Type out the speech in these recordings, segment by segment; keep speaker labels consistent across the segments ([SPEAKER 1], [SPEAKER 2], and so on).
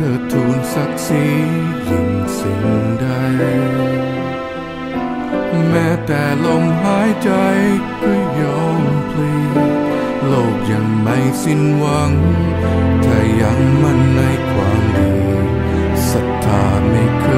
[SPEAKER 1] เธอทูลศักดิ์ศรียิ่งสิ่งใด แม้แต่ลมหายใจก็ยอมพลีโลกยังไม่สิ้นหวัง ถ้ายังมั่นในความดีศรัทธาไม่เคย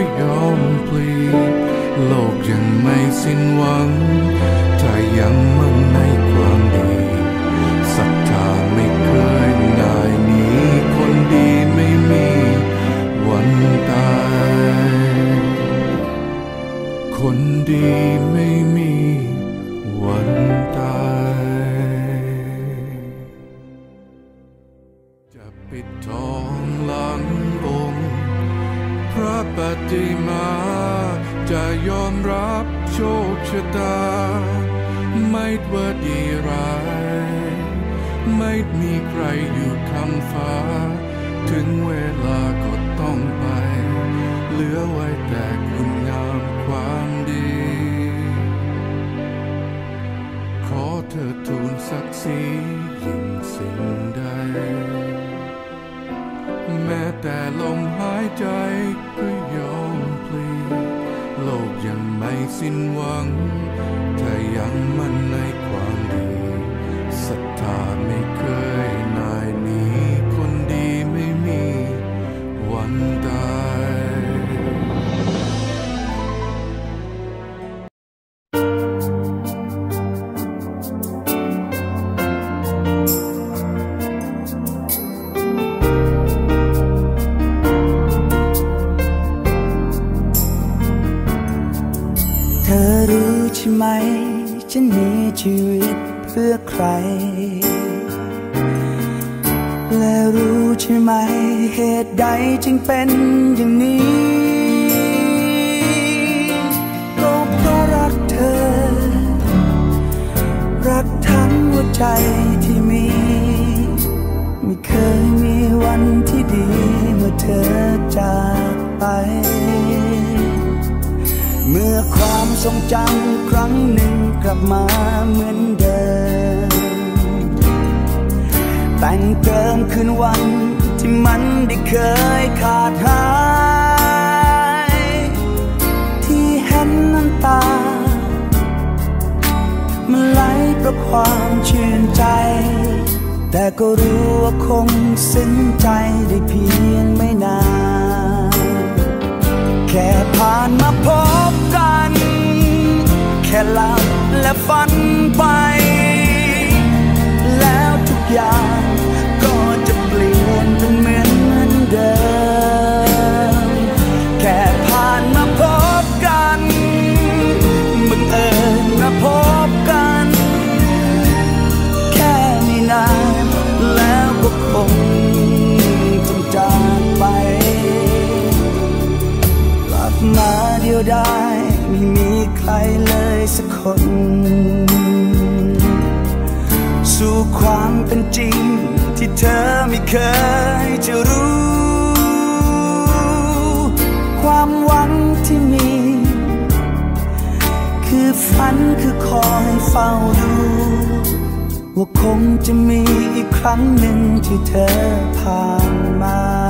[SPEAKER 1] ไม่สิ้นหวัง ถ้ายังมั่นในความ จะยอมรับโชคชะตา ไม่ว่าดีร้าย ไม่มีใครอยู่คำฟ้า ถึงเวลาก็ต้องไป เหลือไว้แต่คุณงามความดี ขอเธอทูลศักดิ์ศรียิ่งสิ่งใด แม้แต่ลมหายใจก็ สิ้นหวัง ถ้ายังมั่นใน
[SPEAKER 2] อรู้ใช่ไหม ฉันมีชีวิตเพื่อใคร และรู้ใช่ไหม เหตุใดจึงเป็นอย่างนี้ก็เพราะรักเธอ รักทั้งหัวใจที่มี ไม่เคยมีวันที่ดีเมื่อเธอจากไป เมื่อความทรงจำครั้งหนึ่งกลับมาเหมือนเดิม แต่งเติมคืนวันที่มันได้เคยขาดหาย ที่เห็นน้ำตา มันไหลเพราะความชื่นใจ แต่ก็รู้ว่าคงซึ้งใจได้เพียงไม่นาน แค่ผ่านมาพบกันแค่หลับและฝันไป แล้วทุกอย่างก็จะเปลี่ยนเป็นเหมือนเดิม แค่ผ่านมาพบกันบังเอิญมาพบกัน แค่ไม่นานแล้วก็คงต้องจากไป กลับมาเดียวดาย สักคน สู่ความเป็นจริงที่เธอไม่เคยจะรู้ ความหวังที่มี คือฝันคือคอยเฝ้าดู ว่าคงจะมีอีกครั้งหนึ่งที่เธอผ่านมา